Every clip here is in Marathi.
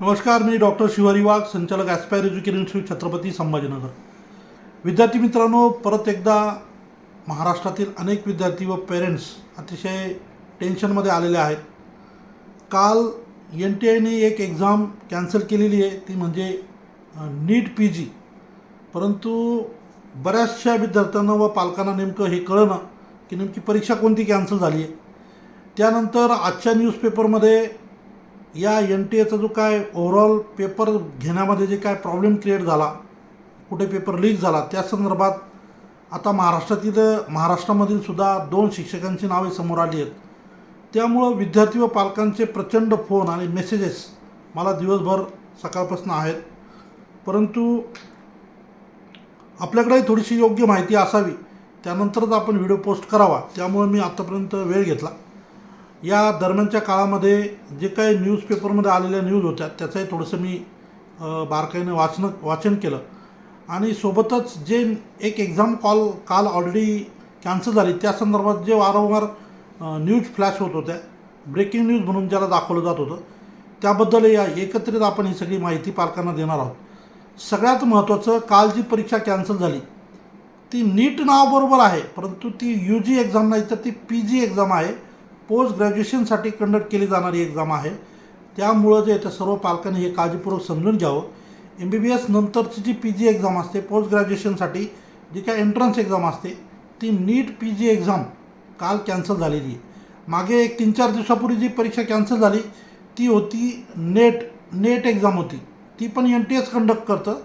नमस्कार मी डॉक्टर शिवारी वाघ संचालक aspire education institute Chhatrapati Sambhajinagar. विद्यार्थी मित्रांनो परत एकदा महाराष्ट्रातील अनेक विद्यार्थी व पेरेंट्स अतिशय टेन्शनमध्ये आलेले आहेत. काल एन टी आयने एक एक्झाम कॅन्सल केलेली आहे ती म्हणजे नीट पी जी परंतु बऱ्याचशा विद्यार्थ्यांना व पालकांना नेमकं हे कळणं की नेमकी परीक्षा कोणती कॅन्सल झाली आहे. त्यानंतर आजच्या न्यूजपेपरमध्ये या एन टी एचा जो काय ओव्हरऑल पेपर घेण्यामध्ये जे काय प्रॉब्लेम क्रिएट झाला कुठे पेपर लीक झाला त्या संदर्भात आता महाराष्ट्रातील महाराष्ट्रामधील सुद्धा दोन शिक्षकांची नावे समोर आली आहेत. त्यामुळं विद्यार्थी व पालकांचे प्रचंड फोन आणि मेसेजेस मला दिवसभर सकाळपासून आहेत. परंतु आपल्याकडे थोडीशी योग्य माहिती असावी त्यानंतरच आपण व्हिडिओ पोस्ट करावा त्यामुळे मी आत्तापर्यंत वेळ घेतला. या दरम्यानच्या काळामध्ये जे काही न्यूजपेपरमध्ये आलेल्या न्यूज होत्या त्याचंही थोडंसं मी बारकाईने वाचन वाचन केलं. आणि सोबतच जे एक एक्झाम कॉल काल ऑलरेडी कॅन्सल झाली त्या संदर्भात जे वारंवार न्यूज फ्लॅश होत होत्या ब्रेकिंग न्यूज म्हणून ज्याला दाखवलं जात होतं त्याबद्दल या एकत्रित आपण ही सगळी माहिती पालकांना देणार आहोत. सगळ्यात महत्त्वाचं काल जी परीक्षा कॅन्सल झाली ती नीट नावाबरोबर आहे परंतु ती यू जी एक्झाम नाही तर ती पी जी एक्झाम आहे. पोस्ट ग्रॅज्युएशनसाठी कंडक्ट केली जाणारी एक्झाम आहे. त्यामुळं जे त्या सर्व पालकांनी हे काळजीपूर्वक समजून घ्यावं. एम बी बी एस नंतरची जी पी जी एक्झाम असते पोस्ट ग्रॅज्युएशनसाठी जी काय एंट्रन्स एक्झाम असते ती नीट पी जी एक्झाम काल कॅन्सल झालेली आहे. मागे एक तीन चार दिवसापूर्वी जी परीक्षा कॅन्सल झाली ती होती नेट नेट एक्झाम होती. ती पण एन टी एस कंडक्ट करतं.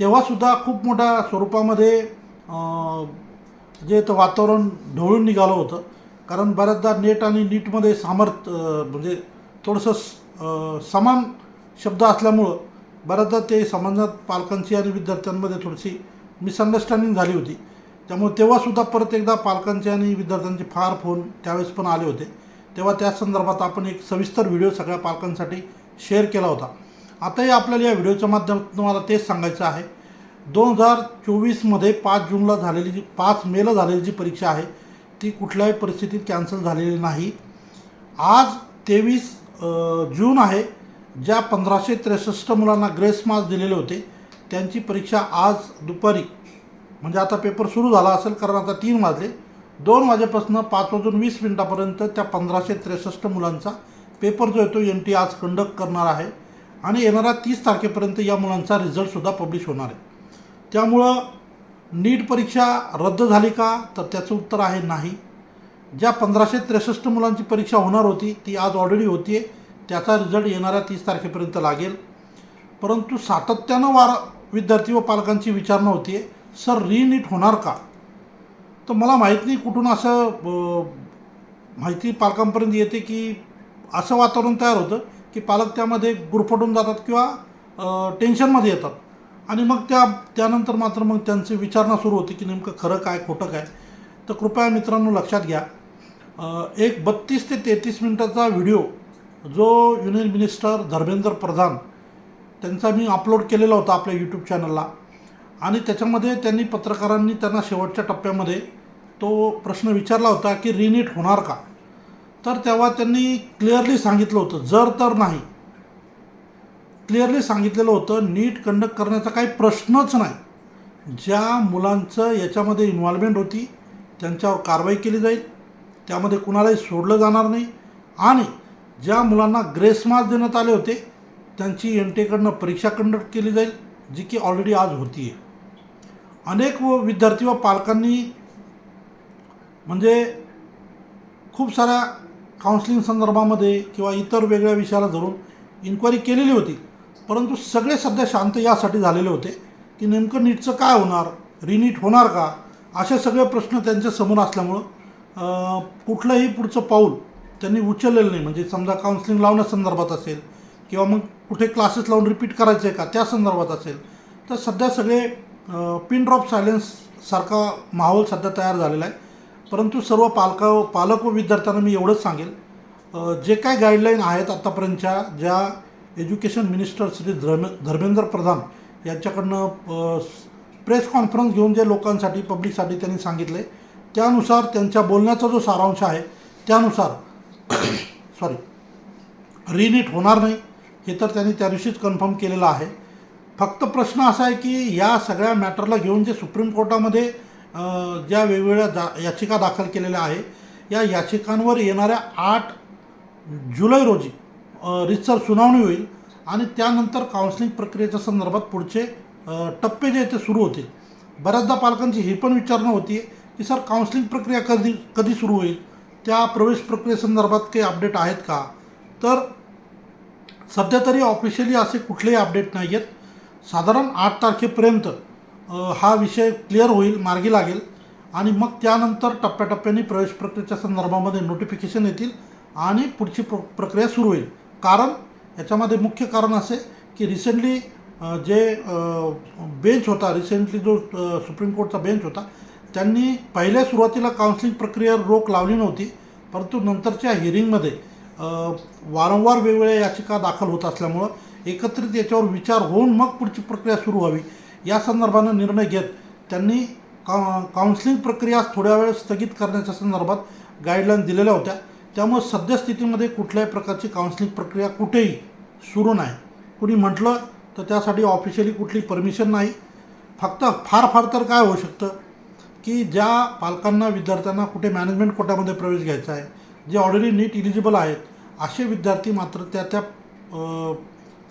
तेव्हासुद्धा खूप मोठ्या स्वरूपामध्ये जे तर वातावरण ढवळून निघालं होतं. कारण बऱ्याचदा नेट आणि नीटमध्ये सामर्थ म्हणजे थोडंसं समान शब्द असल्यामुळं बऱ्याचदा ते समाजात पालकांची आणि विद्यार्थ्यांमध्ये थोडीशी मिसअंडरस्टँडिंग झाली होती. त्यामुळे तेव्हासुद्धा परत एकदा पालकांचे आणि विद्यार्थ्यांचे फार फोन त्यावेळेस पण आले होते. तेव्हा त्या संदर्भात आपण एक सविस्तर व्हिडिओ सगळ्या पालकांसाठी शेअर केला होता. आताही आपल्याला या व्हिडिओच्या माध्यमातून मला तेच सांगायचं आहे. दोन हजार चोवीसमध्ये पाच जूनला झालेली जी पाच मेला झालेली जी परीक्षा आहे ती कुठल्याही परिस्थितीत कॅन्सल झालेली नाही. आज तेवीस जून आहे ज्या पंधराशे त्रेसष्ट मुलांना ग्रेस मार्क्स दिलेले होते त्यांची परीक्षा आज दुपारी म्हणजे आता पेपर सुरू झाला असेल कारण आता तीन वाजले दोन वाजेपासून पाच वाजून वीस मिनटापर्यंत त्या पंधराशे त्रेसष्ट मुलांचा पेपर जो आहे तो एन टी आज कंडक्ट करणार आहे आणि येणाऱ्या तीस तारखेपर्यंत या मुलांचा रिझल्टसुद्धा पब्लिश होणार आहे. त्यामुळं नीट परीक्षा रद्द झाली का? तर त्याचं उत्तर आहे नाही. ज्या पंधराशे त्रेसष्ट मुलांची परीक्षा होणार होती ती आज ऑलरेडी होती आहे त्याचा रिझल्ट येणाऱ्या तीस तारखेपर्यंत लागेल. परंतु सातत्यानं वार विद्यार्थी व पालकांची विचारणा होती आहे सर रीनीट होणार का? तर मला माहीत नाही कुठून असं माहिती पालकांपर्यंत येते की असं वातावरण तयार होतं की पालक त्यामध्ये गुरफटून जातात किंवा टेन्शनमध्ये येतात. आणि मग त्या त्यानंतर मात्र मग त्यांची विचारणा सुरू होती की नेमकं खरं काय खोटं काय. तर कृपया मित्रांनो लक्षात घ्या. एक बत्तीस ते तेहतीस मिनटाचा व्हिडिओ जो युनियन मिनिस्टर धर्मेंद्र प्रधान त्यांचा मी अपलोड केलेला होता आपल्या यूट्यूब चॅनलला आणि त्याच्यामध्ये त्यांनी पत्रकारांनी त्यांना शेवटच्या टप्प्यामध्ये तो प्रश्न विचारला होता की रिनीट होणार का? तर तेव्हा त्यांनी क्लिअरली सांगितलं होतं जर तर नाही. क्लिअरली सांगितलेलं होतं नीट कंडक्ट करण्याचा काही प्रश्नच नाही. ज्या मुलांचं याच्यामध्ये इन्व्हॉल्वमेंट होती त्यांच्यावर कारवाई केली जाईल त्यामध्ये कुणालाही सोडलं जाणार नाही आणि ज्या मुलांना ग्रेस मार्क्स देण्यात आले होते त्यांची एन टीकडनं परीक्षा कंडक्ट केली जाईल जी की ऑलरेडी आज होती आहे अनेक व विद्यार्थी व पालकांनी म्हणजे खूप साऱ्या काउन्सिलिंग संदर्भामध्ये किंवा इतर वेगळ्या विषयाला धरून इन्क्वायरी केलेली होती. परंतु सगळे सध्या शांत यासाठी झालेले होते की नेमकं नीटचं काय होणार? रिनीट होणार का? असे सगळे प्रश्न त्यांच्यासमोर असल्यामुळं कुठलंही पुढचं पाऊल त्यांनी उचललेलं नाही. म्हणजे समजा काउन्सिलिंग लावण्यासंदर्भात असेल किंवा मग कुठे क्लासेस लावून रिपीट करायचे का त्या संदर्भात असेल तर सध्या सगळे पिन ड्रॉप सायलेन्स सारखा माहोल सध्या तयार झालेला आहे. परंतु सर्व पालक पालक व विद्यार्थ्यांना मी एवढंच सांगेल जे काय गाईडलाईन आहेत आत्तापर्यंतच्या ज्या एज्युकेशन मिनिस्टर श्री धर्मे धर्मेंद्र प्रधान यांच्याकडनं प्रेस कॉन्फरन्स घेऊन जे लोकांसाठी पब्लिकसाठी त्यांनी सांगितले त्यानुसार त्यांच्या बोलण्याचा जो सारांश आहे त्यानुसार सॉरी रिनीट होणार नाही हे तर त्यांनी त्या दिवशीच कन्फर्म केलेलं आहे. फक्त प्रश्न असा आहे की या सगळ्या मॅटरला घेऊन जे सुप्रीम कोर्टामध्ये ज्या वेगवेगळ्या जा याचिका दाखल केलेल्या आहे या याचिकांवर येणाऱ्या आठ जुलै रोजी रितसर सुनावणी होईल आणि त्यानंतर काउन्सिलिंग प्रक्रियेच्या संदर्भात पुढचे टप्पे जे आहेत ते सुरू होतील. बऱ्याचदा पालकांची ही पण विचारणा होती की सर काउन्सिलिंग प्रक्रिया कधी कधी सुरू होईल? त्या प्रवेश प्रक्रियेसंदर्भात काही अपडेट आहेत का? तर सध्या तरी ऑफिशियली असे कुठलेही अपडेट नाही आहेत. साधारण आठ तारखेपर्यंत हा विषय क्लिअर होईल मार्गी लागेल आणि मग त्यानंतर टप्प्याटप्प्याने प्रवेश प्रक्रियेच्या संदर्भामध्ये नोटिफिकेशन येतील आणि पुढची प्र प्रक्रिया सुरू होईल. कारण याच्यामध्ये मुख्य कारण असे की रिसेंटली जे बेंच होता रिसेंटली जो सुप्रीम कोर्टचा बेंच होता त्यांनी पहिल्या सुरुवातीला काउन्सिलिंग प्रक्रियेवर रोख लावली नव्हती परंतु नंतरच्या हिअरिंगमध्ये वारंवार वेगवेगळ्या याचिका दाखल होत असल्यामुळं एकत्रित याच्यावर विचार होऊन मग पुढची प्रक्रिया सुरू व्हावी. या संदर्भानं निर्णय घेत त्यांनी का काउन्सिलिंग प्रक्रिया थोड्या वेळ स्थगित करण्याच्या संदर्भात गाईडलाईन दिलेल्या होत्या. त्यामुळे सद्यस्थितीमध्ये कुठल्याही प्रकारची काउन्सिलिंग प्रक्रिया कुठेही सुरू नाही. कुणी म्हटलं तर त्यासाठी ऑफिशियली कुठली परमिशन नाही. फक्त फार फार तर काय होऊ शकतं की ज्या पालकांना विद्यार्थ्यांना कुठे मॅनेजमेंट कोट्यामध्ये प्रवेश घ्यायचा आहे जे ऑलरेडी नीट इलिजिबल आहेत असे विद्यार्थी मात्र त्या त्या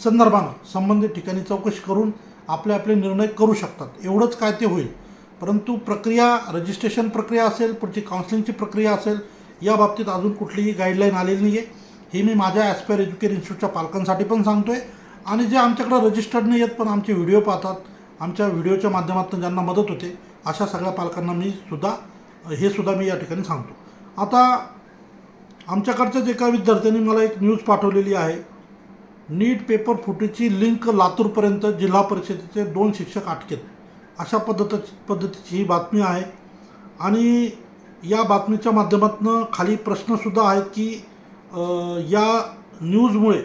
संदर्भानं संबंधित ठिकाणी चौकशी करून आपले आपले निर्णय करू शकतात. एवढंच काय ते होईल. परंतु प्रक्रिया रजिस्ट्रेशन प्रक्रिया असेल पुढची काउन्सिलिंगची प्रक्रिया असेल या बाबतीत अजून कुठलीही गाईडलाईन आलेली नाही आहे हे मी माझ्या ॲस्पायर एज्युकेट इन्स्टिट्यूटच्या पालकांसाठी पण सांगतो आहे आणि जे आमच्याकडं रजिस्टर्ड नाही आहेत पण आमचे व्हिडिओ पाहतात. आमच्या व्हिडिओच्या माध्यमातून ज्यांना मदत होते अशा सगळ्या पालकांना मी सुद्धा हे सुद्धा मी या ठिकाणी सांगतो. आता आमच्याकडच्याच एका विद्यार्थ्यांनी मला एक न्यूज पाठवलेली आहे. नीट पेपर फुटीची लिंक लातूरपर्यंत जिल्हा परिषदेचे दोन शिक्षक अटकेत. अशा पद्धत पद्धतीची ही बातमी आहे. आणि या बातमीच्या माध्यमातून खाली प्रश्नसुद्धा आहेत की या न्यूजमुळे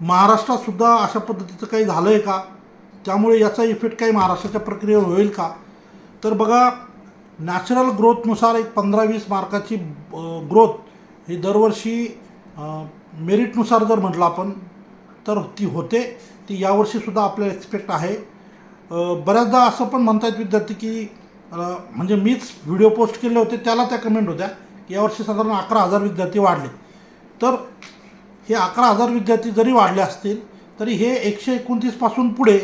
महाराष्ट्रातसुद्धा अशा पद्धतीचं काही झालं आहे का? त्यामुळे याचा इफेक्ट काही महाराष्ट्राच्या प्रक्रियेवर होईल का? तर बघा नॅचरल ग्रोथनुसार एक पंधरा वीस मार्काची ग्रोथ ही दरवर्षी मेरिटनुसार जर म्हटलं आपण तर ती होते. ती यावर्षीसुद्धा आपल्याला एक्सपेक्ट आहे. बऱ्याचदा असं पण म्हणतात विद्यार्थी की म्हणजे मीच व्हिडिओ पोस्ट केले होते त्याला त्या कमेंट होत्या की यावर्षी साधारण अकरा हजार विद्यार्थी वाढले. तर हे अकरा हजार विद्यार्थी जरी वाढले असतील तरी हे एकशे एकोणतीसपासून पुढे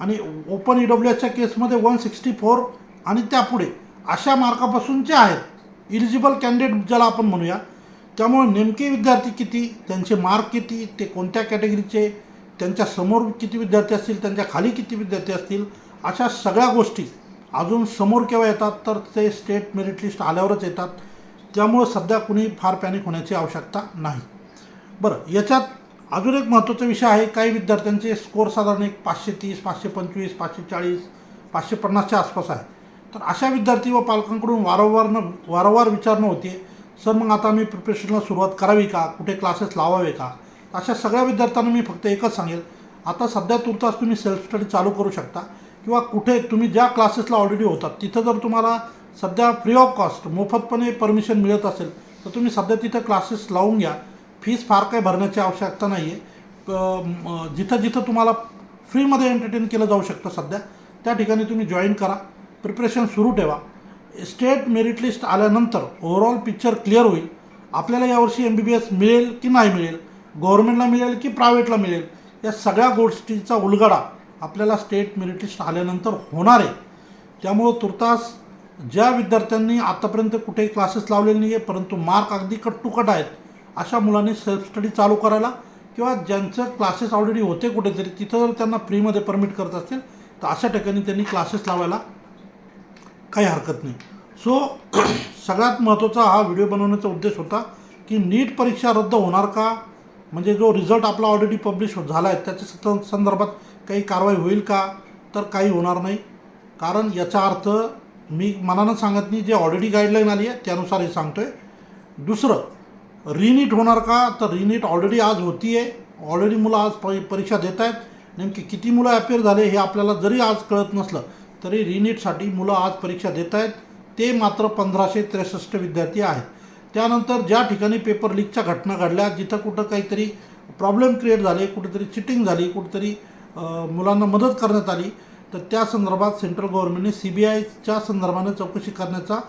आणि ओपन ई डब्ल्यू एसच्या केसमध्ये वन सिक्स्टी फोर आणि त्यापुढे अशा मार्कापासूनचे आहेत इलिजिबल कॅन्डिडेट ज्याला आपण म्हणूया त्यामुळे नेमके विद्यार्थी किती त्यांचे मार्क किती ते कोणत्या कॅटेगरीचे त्यांच्यासमोर किती विद्यार्थी असतील त्यांच्या खाली किती विद्यार्थी असतील अशा सगळ्या गोष्टी अजून समोर केव्हा येतात तर ते स्टेट मेरिट लिस्ट आल्यावरच येतात. त्यामुळं सध्या कुणी फार पॅनिक होण्याची आवश्यकता नाही. बरं याच्यात अजून एक महत्त्वाचा विषय आहे. काही विद्यार्थ्यांचे स्कोर साधारण एक पाचशे तीस पाचशे पंचवीस पाचशे चाळीस पाचशे पन्नासच्या आसपास आहे. तर अशा विद्यार्थी व पालकांकडून वारंवार न वारंवार विचारणं होते. सर मग आता मी प्रिपरेशनला सुरुवात करावी का? कुठे क्लासेस लावावे का? अशा सगळ्या विद्यार्थ्यांना मी फक्त एकच सांगेल. आता सध्या तुर्तास तुम्ही सेल्फ स्टडी चालू करू शकता. किंवा कुठे तुम्ही ज्या क्लासेसला ऑलरेडी होतात तिथं जर तुम्हाला सध्या फ्री ऑफ कॉस्ट मोफतपणे परमिशन मिळत असेल तर तुम्ही सध्या तिथं क्लासेस लावून घ्या. फीस फार काही भरण्याची आवश्यकता नाही आहे जिथं जिथं तुम्हाला फ्रीमध्ये एंटरटेन केलं जाऊ शकतं सध्या त्या ठिकाणी तुम्ही जॉईन करा. प्रिपरेशन सुरू ठेवा. स्टेट मेरिट लिस्ट आल्यानंतर ओव्हरऑल पिक्चर क्लिअर होईल. आपल्याला यावर्षी एम बी बी एस मिळेल की नाही मिळेल? गव्हर्मेंटला मिळेल की प्रायव्हेटला मिळेल? या सगळ्या गोष्टीचा उलगडा आपल्याला स्टेट मेरिट लिस्ट आल्यानंतर होणार आहे. त्यामुळं तुर्तास ज्या विद्यार्थ्यांनी आतापर्यंत कुठेही क्लासेस लावलेले नाही आहे परंतु मार्क अगदी कट आहेत अशा मुलांनी सेल्फ स्टडी चालू करायला किंवा ज्यांचं क्लासेस ऑलरेडी होते कुठेतरी तिथं जर त्यांना फ्रीमध्ये परमिट करत असतील तर अशा ठिकाणी त्यांनी क्लासेस लावायला काही हरकत नाही. सो सगळ्यात महत्त्वाचा हा व्हिडिओ बनवण्याचा उद्देश होता की नीट परीक्षा रद्द होणार का? म्हणजे जो रिझल्ट आपला ऑलरेडी पब्लिश झाला आहे त्याच्या संदर्भात काही कारवाई होईल का? तर काही होणार नाही. कारण याचा अर्थ मी मनानं सांगत नाही जे ऑलरेडी गाईडलाईन आली आहे त्यानुसार हे सांगतो आहे दुसरं रिनीट होणार का? तर रिनीट ऑलरेडी आज होती आहे ऑलरेडी मुलं आज प परीक्षा देत आहेत नेमकी किती मुलं अपेअर झाले हे आपल्याला जरी आज कळत नसलं तरी रिनीटसाठी मुलं आज परीक्षा देत आहेत ते मात्र पंधराशे त्रेसष्ट विद्यार्थी आहेत. त्यानंतर ज्या ठिकाणी पेपर लीकच्या घटना घडल्या जिथं कुठं काहीतरी प्रॉब्लेम क्रिएट झाले कुठेतरी चिटिंग झाली कुठेतरी मुलांना मदत करण्यात आली तर त्या संदर्भात सेंट्रल गव्हर्नमेंटने सी बी आयच्या संदर्भाने चौकशी करण्याचा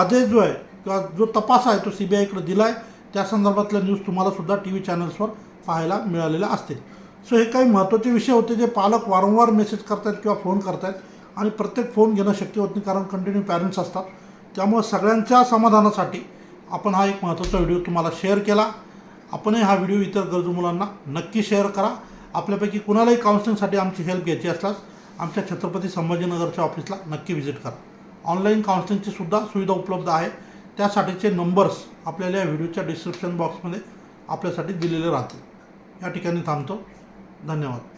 आदेश जो आहे किंवा जो तपास आहे तो सी बी आयकडे दिला आहे त्या संदर्भातल्या न्यूज तुम्हालासुद्धा टी व्ही चॅनल्सवर पाहायला मिळालेल्या असतील. सो हे काही महत्त्वाचे विषय होते जे पालक वारंवार मेसेज करतात किंवा फोन करतात आणि प्रत्येक फोन घेणं शक्य होत नाही कारण कंटिन्यू पॅरेंट्स असतात. त्यामुळे सगळ्यांच्या समाधानासाठी आपण हा एक महत्त्वाचा व्हिडिओ तुम्हाला शेअर केला. आपणही हा व्हिडिओ इतर गरजू मुलांना नक्की शेअर करा. आपल्यापैकी कुणालाही काउन्सिलिंगसाठी आमची हेल्प घ्यायची असल्यास आमच्या छत्रपती संभाजीनगरच्या ऑफिसला नक्की व्हिजिट करा. ऑनलाईन काउन्सिलिंगची सुद्धा सुविधा उपलब्ध आहे. त्यासाठीचे नंबर्स आपल्याला या व्हिडिओच्या डिस्क्रिप्शन बॉक्समध्ये आपल्यासाठी दिलेले राहतील. या ठिकाणी थांबतो. धन्यवाद.